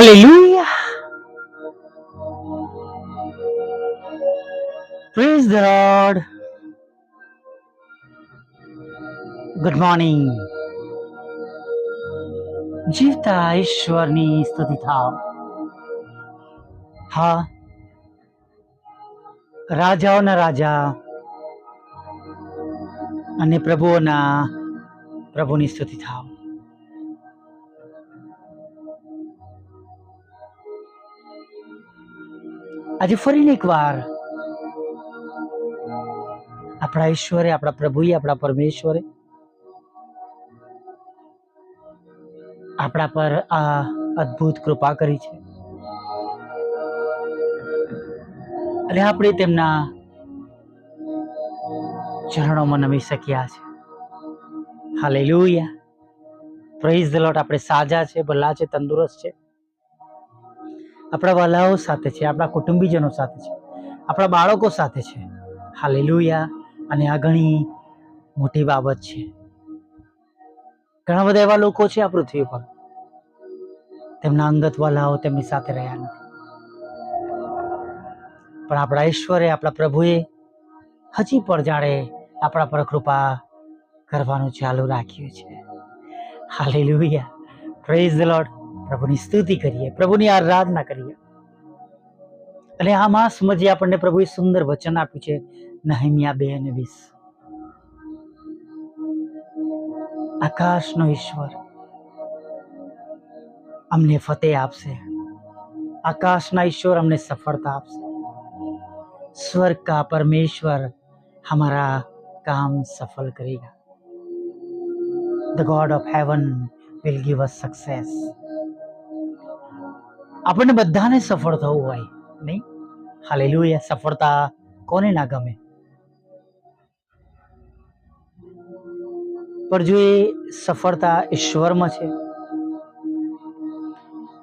Hallelujah. Praise the Lord. Good morning જીવતા ઈશ્વરની સ્તુતિ થાવ હા રાજાઓના રાજા અને પ્રભુઓના પ્રભુની સ્તુતિ થાવ આજે ફરીને એકવાર આપણા ઈશ્વરે, આપણા પ્રભુએ, આપણા પરમેશ્વરે આપણા પર આ અદ્ભુત કૃપા કરી છે. અને આપણે તેમના ચરણોમાં નમી શક્યા છે. હાલેલુયા. પ્રેઝ ધ લોટ આપણે સાજા છે, ભલા છે, તંદુરસ્ત છે. આપણા વાલાઓ સાથે છે, આપણા કુટુંબીજનો સાથે છે, આપણા બાળકો સાથે છે. હાલેલુયા. અને આ ઘણી મોટી બાબત છે. ઘણા બધા એવા લોકો છે આ પૃથ્વી પર તેમના અંગત વાલાઓ તેમની સાથે રહ્યા નથી. પણ આપણા ઈશ્વરે, આપણા પ્રભુએ હજી પણ જાણે આપણા પર કૃપા કરવાનું ચાલુ રાખ્યું છે. હાલેલુયા. પ્રેઝ ધ લોર્ડ પ્રભુની સ્તુતિ કરીએ, પ્રભુની આરાધના કરીએ. અને આ માસમાં જે આપણને પ્રભુએ સુંદર વચન આપ્યું છે, નહેમિયા બે અને વીસ. આકાશનો ઈશ્વર અમને ફતેહ આપશે. આકાશના ઈશ્વર અમને સફળતા આપશે. સ્વર્ગ કા પરમેશ્વર હમારા કામ સફળ કરેગા. The God of heaven will give us success આપણને બધાને સફળ થવું હોય, નહીં? હાલેલુયા. સફળતા કોને ના ગમે? પણ જો એ સફળતા ઈશ્વરમાં છે,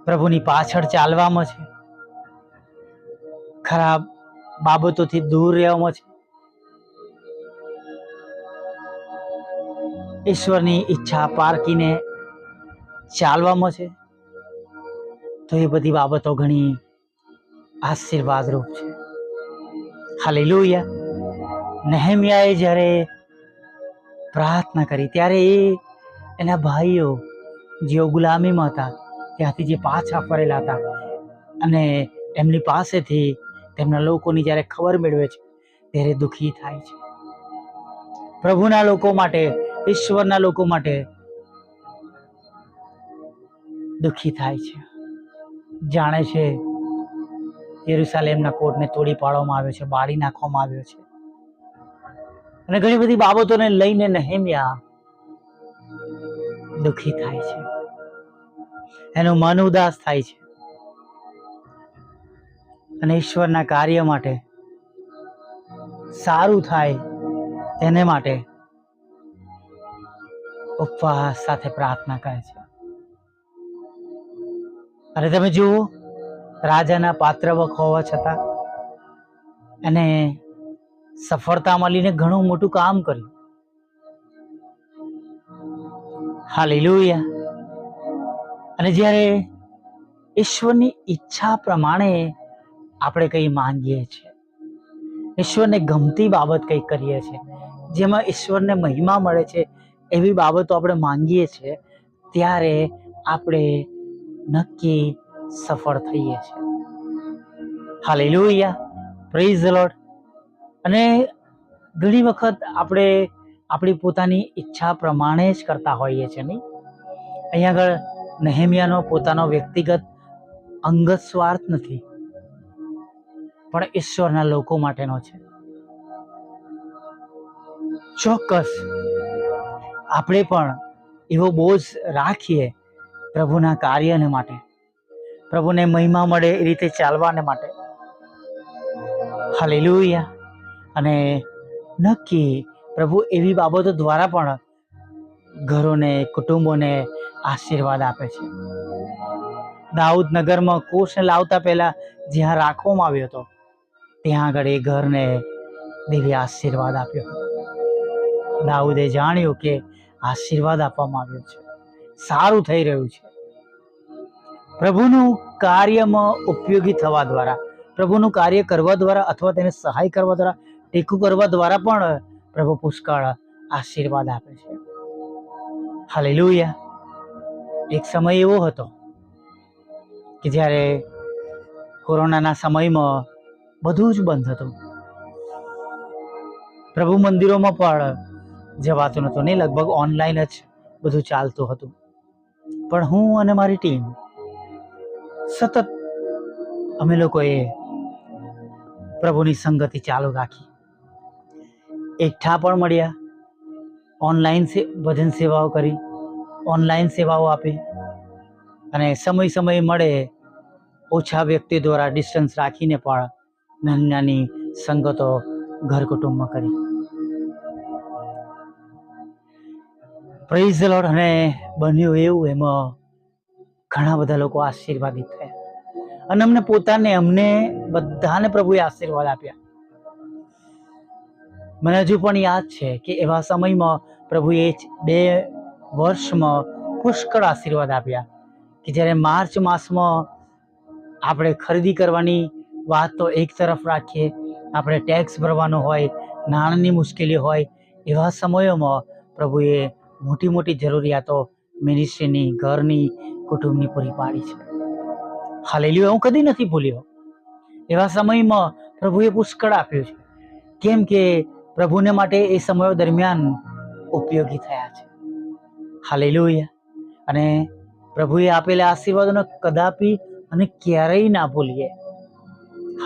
પ્રભુની પાછળ ચાલવામાં છે ખરાબ બાબતોથી દૂર રહેવામાં છે, ઈશ્વરની ઈચ્છા પારકીને ચાલવામાં છે તો એ બધી બાબતો ઘણી આશીર્વાદરૂપ છે. હાલેલુયા. નહેમિયાએ જ્યારે પ્રાર્થના કરી, ત્યારે એ એના ભાઈઓ જેઓ ગુલામીમાં હતા, ત્યાંથી જે પાછા ફરેલા હતા અને એમની પાસેથી તેમના લોકોની જ્યારે ખબર મેળવે છે, ત્યારે દુઃખી થાય છે. પ્રભુના લોકો માટે, ઈશ્વરના લોકો માટે દુઃખી થાય છે. જાણે છે યરુસાલેમના કોટને તોડી પાડવામાં આવ્યો છે, બાળી નાખવામાં આવ્યો છે. અને ઘણી બધી બાબતોને લઈને નહેમ્યા દુઃખી થાય છે. એનું મન ઉદાસ થાય છે. અને ઈશ્વરના કાર્ય માટે સારું થાય તેને માટે ઉપવાસ સાથે પ્રાર્થના કરે છે. અને તમે જુઓ, રાજાના પાત્રવક હોવા છતાં એને સફળતા મળીને ઘણું મોટું કામ કર્યું. હાલેલુયા. અને જ્યારે ઈશ્વરની ઈચ્છા પ્રમાણે આપણે કંઈ માંગીએ છીએ, ઈશ્વરને ગમતી બાબત કંઈ કરીએ છીએ, જેમાં ઈશ્વરને મહિમા મળે છે એવી બાબતો આપણે માંગીએ છીએ, ત્યારે આપણે નક્કી સફળ થઈએ છીએ હાલેલુયા. પ્રેઝ લોડ અને ઘણી વખત આપણે આપણી પોતાની ઈચ્છા પ્રમાણે જ કરતા હોઈએ છીએ નહીં? અહીંયા આગળ નહેમિયાનો પોતાનો વ્યક્તિગત અંગત સ્વાર્થ નથી, પણ ઈશ્વરના લોકો માટેનો છે. ચોક્કસ. આપણે પણ એવો બોજ રાખીએ પ્રભુના કાર્યને માટે, પ્રભુને મહિમા મળે એ રીતે ચાલવાને માટે. હાલેલુયા. અને નક્કી પ્રભુ એવી બાબતો દ્વારા પણ ઘરોને, કુટુંબોને આશીર્વાદ આપે છે. દાઉદ નગરમાં કોષને લાવતા પહેલા જ્યાં રાખવામાં આવ્યો હતો, ત્યાં આગળ એ ઘરને દેવી આશીર્વાદ આપ્યો હતો. દાઉદે જાણ્યું કે આશીર્વાદ આપવામાં આવ્યો છે. સારું થઈ રહ્યું છે. પ્રભુનું કાર્યમાં ઉપયોગી થવા દ્વારા, પ્રભુનું કાર્ય કરવા દ્વારા અથવા તેને સહાય કરવા દ્વારા, ટેકુ કરવા દ્વારા પણ પ્રભુ પુષ્કળ આશીર્વાદ આપે છે. હાલેલુયા. એક સમય એવો હતો કે જ્યારે કોરોનાના સમયમાં બધું જ બંધ હતું. પ્રભુ મંદિરોમાં પણ જવાતું નહોતું નહીં લગભગ ઓનલાઈન જ બધું ચાલતું હતું. પણ હું અને મારી ટીમ સતત અમે લોકોએ પ્રભુની સંગતિ ચાલુ રાખી. એકઠા પણ મળ્યા. ઓનલાઈન ભજન સેવાઓ કરી. ઓનલાઈન સેવાઓ આપી. અને સમય સમય મળે ઓછા વ્યક્તિ દ્વારા ડિસ્ટન્સ રાખીને પણ નાની નાની સંગતો ઘર કુટુંબમાં કરી. પ્રેઝ લોડ અને બન્યું એવું એમાં ઘણા બધા લોકો આશીર્વાદિત થયા. અને અમને પોતાને, અમને બધાને પ્રભુએ આશીર્વાદ આપ્યા. મને હજુ પણ યાદ છે કે એવા સમયમાં પ્રભુએ બે વર્ષમાં પુષ્કળ આશીર્વાદ આપ્યા કે જ્યારે માર્ચ માસમાં આપણે ખરીદી કરવાની વાત તો એક તરફ રાખીએ, આપણે ટેક્સ ભરવાનો હોય, નાણાંની મુશ્કેલી હોય, એવા સમયોમાં પ્રભુએ મોટી મોટી જરૂરિયાતો મિનિસ્ટ્રીની ઘરની કુટુંબની પૂરી પાડી છે. હાલેલુયા, હું કદી નથી ભૂલ્યો. એવા સમયમાં પ્રભુએ પુષ્કળ આપ્યું છે. કેમ કે પ્રભુને માટે એ સમયો દરમિયાન ઉપયોગી થયા છે. હાલેલુયા. અને પ્રભુએ આપેલા આશીર્વાદોને કદાપી અને ક્યારેય ના ભૂલીએ.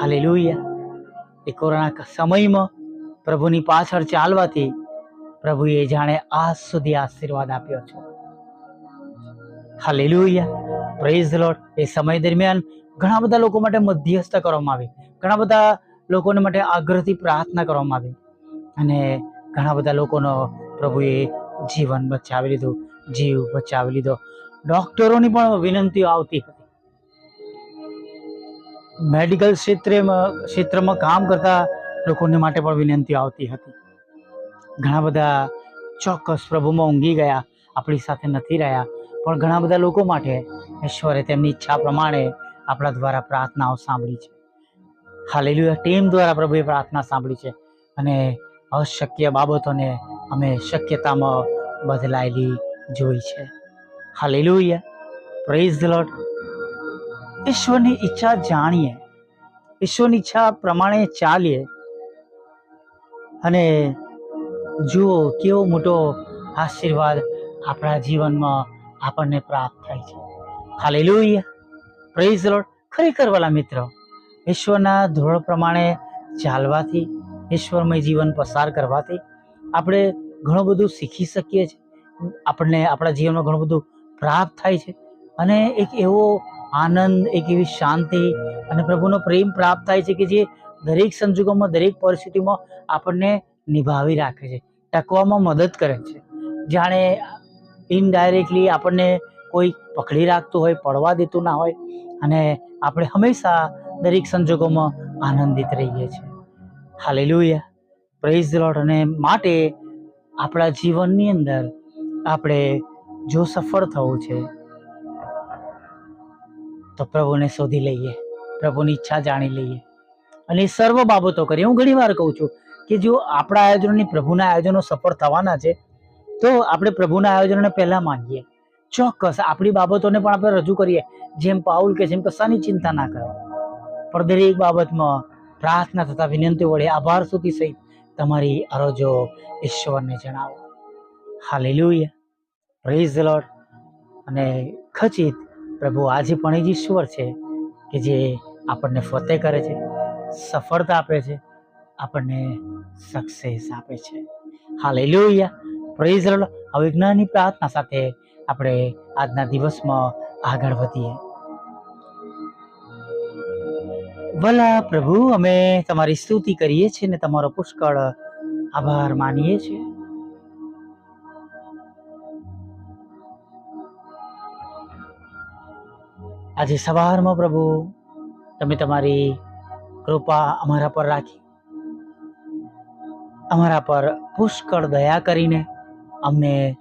હાલેલુયા. એ કોરોના સમયમાં પ્રભુની પાછળ ચાલવાથી પ્રભુએ જાણે આજ સુધી આશીર્વાદ આપ્યો છે. હાલેલુયા. પ્રેઝ લોટ એ સમય દરમિયાન ઘણા બધા લોકો માટે મધ્યસ્થ કરવામાં આવી. ઘણા બધા લોકોને માટે આગ્રહથી પ્રાર્થના કરવામાં આવી. અને ઘણા બધા લોકોનો પ્રભુએ જીવન બચાવી લીધું, જીવ બચાવી લીધો. ડોક્ટરોની પણ વિનંતીઓ આવતી હતી. મેડિકલ ક્ષેત્રેમાં ક્ષેત્રમાં કામ કરતા લોકોને માટે પણ વિનંતીઓ આવતી હતી. ઘણા બધા ચોક્કસ પ્રભુમાં ઊંઘી ગયા, આપણી સાથે નથી રહ્યા. પણ ઘણા બધા લોકો માટે ઈશ્વરે તેમની ઈચ્છા પ્રમાણે આપણા દ્વારા પ્રાર્થનાઓ સાંભળી છે. હાલેલુયા. ટીમ દ્વારા પ્રભુએ પ્રાર્થના સાંભળી છે અને અશક્ય બાબતોને અમે શક્યતામાં બદલાયેલી જોઈ છે. હાલેલુયા. પ્રેઝ ધ લોટ ઈશ્વરની ઈચ્છા જાણીએ. ઈશ્વરની ઈચ્છા પ્રમાણે ચાલીએ. અને જુઓ કેવો મોટો આશીર્વાદ આપણા જીવનમાં આપણને પ્રાપ્ત થાય છે. હાલેલુયા. પ્રેઝ લોડ ખરેખર વાલા મિત્રો, ઈશ્વરના ધોરણ પ્રમાણે ચાલવાથી, ઈશ્વરમય જીવન પસાર કરવાથી આપણે ઘણું બધું શીખી શકીએ છીએ. આપણને આપણા જીવનમાં ઘણું બધું પ્રાપ્ત થાય છે અને એક એવો આનંદ, એક એવી શાંતિ અને પ્રભુનો પ્રેમ પ્રાપ્ત થાય છે કે જે દરેક સંજોગોમાં, દરેક પરિસ્થિતિમાં આપણને નિભાવી રાખે છે, ટકવામાં મદદ કરે છે. જાણે ઇનડાયરેક્ટલી આપણને કોઈ પકડી રાખતું હોય, પડવા દેતું ના હોય, અને આપણે હંમેશા દરેક સંજોગોમાં આનંદિત રહીએ છીએ. હાલેલુયા પ્રેઝ લોટ અને માટે આપણા જીવનની અંદર આપણે જો સફળ થવું છે, તો પ્રભુને શોધી લઈએ, પ્રભુની ઈચ્છા જાણી લઈએ. અને સર્વ બાબતો કરીએ હું ઘણી વાર કહું છું કે જો આપણા આયોજનોની પ્રભુના આયોજનો સફળ થવાના છે તો આપણે પ્રભુના આયોજનોને પહેલા માંગીએ ચોક્કસ આપણી બાબતોને પણ આપણે રજૂ કરીએ, જેમ પાઉલ કે જેમ કશાની ચિંતા ના કરો. પણ દરેક બાબતમાં પ્રાર્થના તથા વિનંતી વડે આભાર સુધી સહિત તમારી અરજો ઈશ્વરને જણાવો. હાલેલુયા. પ્રેઝ ધ લોર્ડ અને ખચિત પ્રભુ આજે પણ એ જ ઈશ્વર છે કે જે આપણને ફતેહ કરે છે, સફળતા આપે છે, આપણને સક્સેસ આપે છે. હાલેલુયા. પ્રેઝ ધ લોર્ડ પ્રાર્થના સાથે આપણે આજના દિવસમાં આગળ વધીએ. ભલા પ્રભુ, અમે તમારી સ્તુતિ કરીએ છીએ ને તમારો પુષ્કળ આભાર માનીએ છીએ. આજે સવારમાં પ્રભુ, તમે તમારી કૃપા અમારા પર રાખી. અમારા પર પુષ્કળ દયા કરીને અમને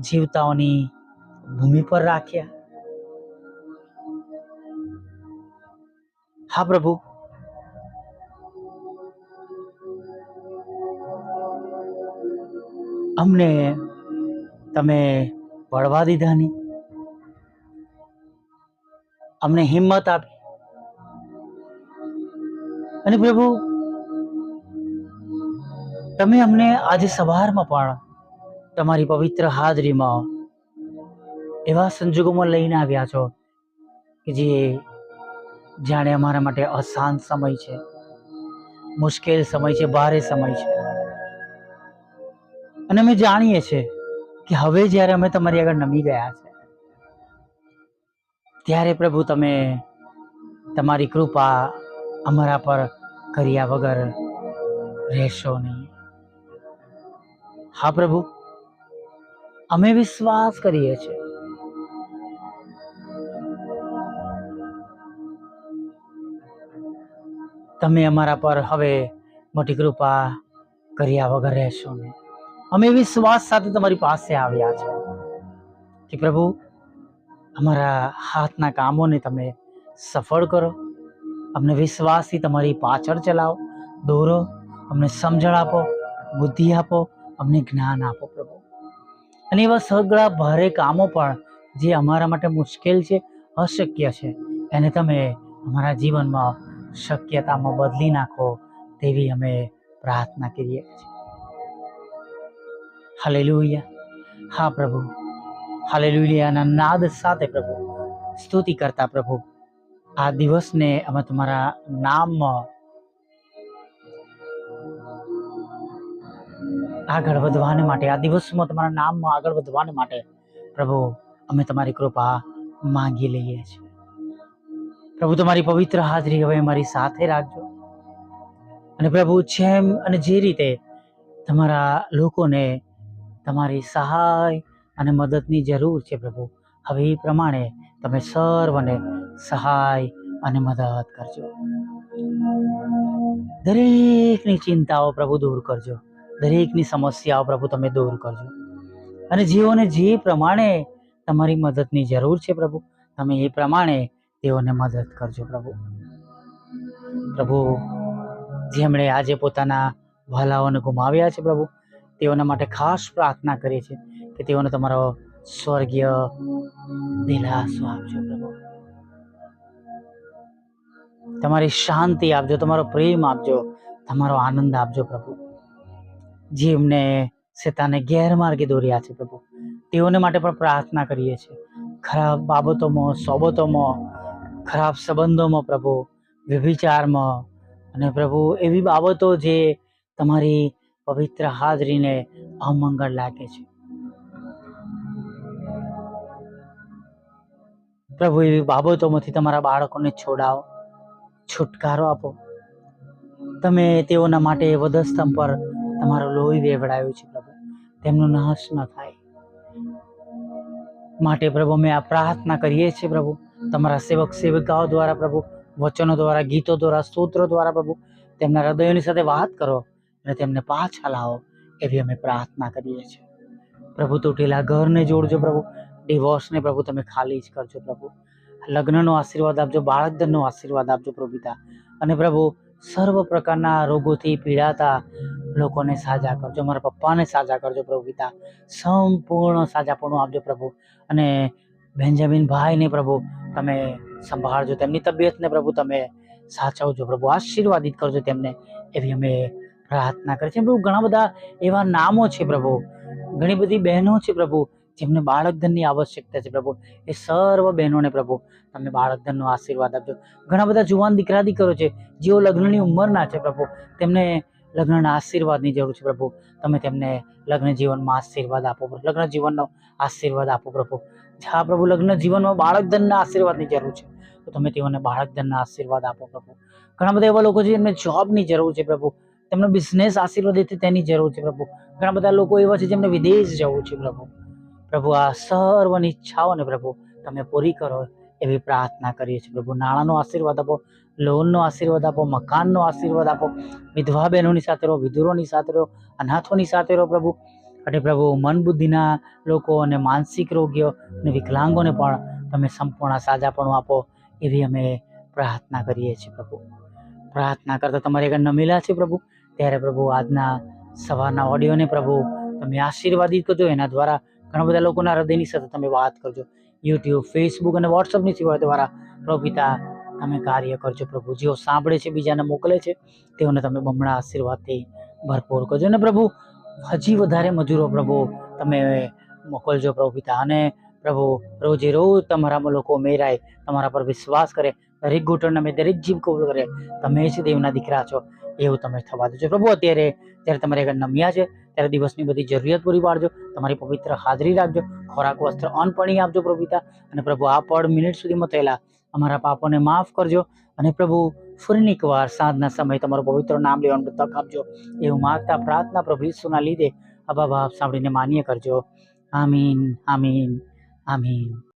જીવતાઓની ભૂમિ પર રાખ્યા. હા, પ્રભુ. અમને તમે વળવા દીધા નહીં. અમને હિંમત આપી. અને પ્રભુ, તમે અમને આજે સવારમાં પણ તમારી પવિત્ર હાજરીમાં એવા સંજોગોમાં લઈને આવ્યા છો કે જે જાણે અમારા માટે અશાંત સમય છે, મુશ્કેલ સમય છે, ભારે સમય છે. અને અમે જાણીએ છીએ કે હવે જ્યારે અમે તમારી આગળ નમી ગયા છે, ત્યારે પ્રભુ તમે તમારી કૃપા અમારા પર કર્યા વગર રહેશો નહીં. હા પ્રભુ. અમે વિશ્વાસ કરીએ છીએ. તમે અમારા પર હવે મોટી કૃપા કર્યા વગર રહેશો નહીં. અમે વિશ્વાસ સાથે તમારી પાસે આવ્યા છે કે પ્રભુ, અમારા હાથના કામોને તમે સફળ કરો. અમને વિશ્વાસથી તમારી પાછળ ચલાવો, દોરો, અમને સમજણ આપો, બુદ્ધિ આપો, અમને જ્ઞાન આપો અને એવા સગળા ભારે કામો પણ જે અમારા માટે મુશ્કેલ છે, અશક્ય છે. એને તમે અમારા જીવનમાં શક્યતામાં બદલી નાખો તેવી અમે પ્રાર્થના કરીએ છીએ. હાલેલુયા. હા પ્રભુ. હાલેલુયાના નાદ સાથે પ્રભુ. સ્તુતિ કરતા પ્રભુ. આ દિવસને અમે તમારા નામમાં આગળ વધવાને માટે, આ દિવસમાં તમારા નામમાં આગળ વધવાને માટે, પ્રભુ, અમે તમારી કૃપા માંગી લઈએ છીએ. પ્રભુ, તમારી પવિત્ર હાજરી હવે અમારી સાથે રાખજો. અને પ્રભુ, જેમ અને જે રીતે તમારા લોકોને તમારી સહાય અને મદદની જરૂર છે પ્રભુ, હવે એ પ્રમાણે તમે સર્વને સહાય અને મદદ કરજો. દરેકની ચિંતાઓ પ્રભુ દૂર કરજો. દરેકની સમસ્યાઓ પ્રભુ તમે દૂર કરજો. અને જેઓને જે પ્રમાણે તમારી મદદની જરૂર છે પ્રભુ, તમે એ પ્રમાણે તેઓને મદદ કરજો પ્રભુ. પ્રભુ, જેમણે આજે પોતાના ભલાઓને ગુમાવ્યા છે પ્રભુ, તેઓના માટે ખાસ પ્રાર્થના કરીએ છીએ કે તેઓને તમારો સ્વર્ગીય દિલાસો આપજો પ્રભુ. તમારી શાંતિ આપજો, તમારો પ્રેમ આપજો, તમારો આનંદ આપજો પ્રભુ. જેમને શેતાને ગેરમાર્ગે દોર્યા છે પ્રભુ. તેઓને માટે પણ પ્રાર્થના કરીએ છીએ. ખરાબ બાબતોમાં, સોબતોમાં, ખરાબ સંબંધોમાં પ્રભુ, વ્યભિચારમાં અને પ્રભુ, એવી બાબતો જે તમારી પવિત્ર હાજરીને અમંગળ લાગે છે. પ્રભુ, એવી બાબતોમાંથી તમારા બાળકોને છોડાવો, છુટકારો આપો. તમે તેઓના માટે વધસ્તંભ પર તમારું લોહી વેવડાયું છે પ્રભુ. તેમનો નાશ ન થાય. માટે પ્રભુ અમે આ પ્રાર્થના કરીએ છીએ પ્રભુ. તમારા સેવક સેવિકાઓ દ્વારા પ્રભુ વચનો દ્વારા ગીતો દ્વારા સ્તોત્રો દ્વારા પ્રભુ તેમના હૃદયોની સાથે વાત કરો અને તેમને પાછા લાવો એવી અમે પ્રાર્થના કરીએ છીએ. પ્રભુ તૂટેલા ઘરને જોડજો પ્રભુ. ડિવોર્સને પ્રભુ તમે ખાલી જ કરજો પ્રભુ. લગ્નનો આશીર્વાદ આપજો બાળકધનનો આશીર્વાદ આપજો પ્રભુ પિતા. અને પ્રભુ સર્વ પ્રકારના રોગોથી પીડાતા લોકોને સાજા કરજો, મારા પપ્પાને સાજા કરજો પ્રભુ પિતા. સંપૂર્ણ સાજાપણું આપજો પ્રભુ. અને બેન્જામિન ભાઈને પ્રભુ તમે સંભાળજો, તેમની તબિયતને પ્રભુ તમે સાચવજો પ્રભુ. આશીર્વાદિત કરજો તેમને એવી અમે પ્રાર્થના કરીએ છીએ. પ્રભુ, ઘણા બધા એવા નામો છે પ્રભુ. ઘણી બધી બહેનો છે પ્રભુ, જેમને બાળકધનની આવશ્યકતા છે પ્રભુ. એ સર્વ બહેનોને પ્રભુ તમે બાળકધનનો આશીર્વાદ આપજો. ઘણા બધા જુવાન દીકરા દીકરો છે, જેઓ લગ્નની ઉંમરના છે પ્રભુ. તેમને લગ્નના આશીર્વાદની જરૂર છે પ્રભુ. તમે તેમને લગ્ન જીવનમાં આશીર્વાદ આપો પ્રભુ. લગ્ન જીવનનો આશીર્વાદ આપો પ્રભુ. હા પ્રભુ, લગ્ન જીવનમાં બાળકધનના આશીર્વાદની જરૂર છે. તો તમે તેઓને બાળકધનના આશીર્વાદ આપો પ્રભુ. ઘણા બધા એવા લોકો છે જેમને જોબની જરૂર છે પ્રભુ. તેમનો બિઝનેસ આશીર્વાદિત તેની જરૂર છે પ્રભુ. ઘણા બધા લોકો એવા છે જેમને વિદેશ જવું છે પ્રભુ. પ્રભુ, આ સર્વની ઈચ્છાઓને પ્રભુ, તમે પૂરી કરો. એવી પ્રાર્થના કરીએ છીએ. પ્રભુ, નાણાંનો આશીર્વાદ આપો, લોનનો આશીર્વાદ આપો, મકાનનો આશીર્વાદ આપો. વિધવા બહેનોની સાથે રહો, વિધુરોની સાથે રહો, અનાથોની સાથે રહો પ્રભુ. અને પ્રભુ મન બુદ્ધિના લોકો અને માનસિક રોગીઓ અને વિકલાંગોને પણ તમે સંપૂર્ણ સાજાપણું આપો એવી અમે પ્રાર્થના કરીએ છીએ પ્રભુ. પ્રાર્થના કરતા તમારે આગળ નમેલા છે પ્રભુ. ત્યારે પ્રભુ, આજના સવારના ઓડિયોને પ્રભુ, તમે આશીર્વાદિત કરજો. એના દ્વારા ઘણા બધા લોકોના હૃદયની સાથે તમે વાત કરજો. યુટ્યુબ ફેસબુક અને વોટ્સઅપની સેવા દ્વારા પ્રભુ તમે કાર્ય કરજો. પ્રભુ જેઓ સાંભળે છે, બીજાને મોકલે છે, તેઓને તમે બમણા આશીર્વાદથી ભરપૂર કરજો. અને પ્રભુ, હજી વધારે મજૂરો પ્રભુ તમે મોકલજો પ્રભુ અને પ્રભુ, રોજે રોજ તમારામાં લોકો મેરાય, તમારા પર વિશ્વાસ કરે, દરેક ઘૂંટણ અમે દરેક જીવ કબૂલ કરે, તમે જ દેવના દીકરા છો. એવું તમે થવા દેજો. પ્રભુ, અત્યારે જ્યારે તમારે આગળ નમ્યા છે, ત્યારે દિવસની બધી જરૂરિયાત પૂરી પાડજો, તમારી પવિત્ર હાજરી રાખજો, ખોરાક, વસ્ત્ર, અન્ન, પાણી આપજો પ્રભુ અને પ્રભુ, આ પળ મિનિટ સુધીમાં થયેલા અમારા પાપોને માફ કરજો, અને પ્રભુ ફરીની એક વાર સાંજના સમયે તમારું પવિત્ર નામ લેવાનું તક આપજો. એવું માગતા પ્રાર્થના પ્રભુ ઈસુના લીધે અબા બાપ સાંભળીને માન્ય કરજો. આમીન આમીન આમીન.